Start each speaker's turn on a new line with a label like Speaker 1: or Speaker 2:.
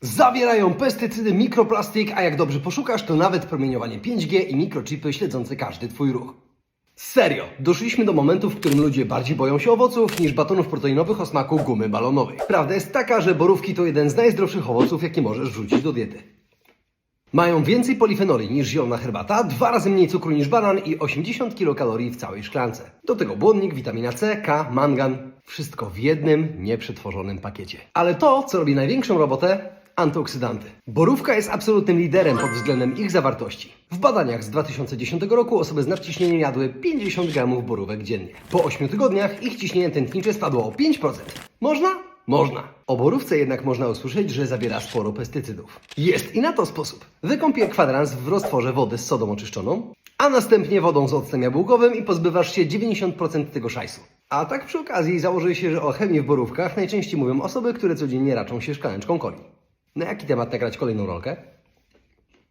Speaker 1: Zawierają pestycydy, mikroplastik, a jak dobrze poszukasz, to nawet promieniowanie 5G i mikrochipy śledzące każdy Twój ruch. Serio, doszliśmy do momentu, w którym ludzie bardziej boją się owoców niż batonów proteinowych o smaku gumy balonowej. Prawda jest taka, że borówki to jeden z najzdrowszych owoców, jakie możesz wrzucić do diety. Mają więcej polifenoli niż zielona herbata, dwa razy mniej cukru niż banan i 80 kilokalorii w całej szklance. Do tego błonnik, witamina C, K, mangan. Wszystko w jednym, nieprzetworzonym pakiecie. Ale to, co robi największą robotę, antyoksydanty. Borówka jest absolutnym liderem pod względem ich zawartości. W badaniach z 2010 roku osoby z nadciśnieniem jadły 50 gramów borówek dziennie. Po 8 tygodniach ich ciśnienie tętnicze spadło o 5%. Można? Można. O borówce jednak można usłyszeć, że zawiera sporo pestycydów. Jest i na to sposób. Wykąp je kwadrans w roztworze wody z sodą oczyszczoną, a następnie wodą z octem jabłkowym i pozbywasz się 90% tego szajsu. A tak przy okazji założę się, że o chemii w borówkach najczęściej mówią osoby, które codziennie raczą się szklaneczką coli. Na jaki temat nagrać kolejną rolkę?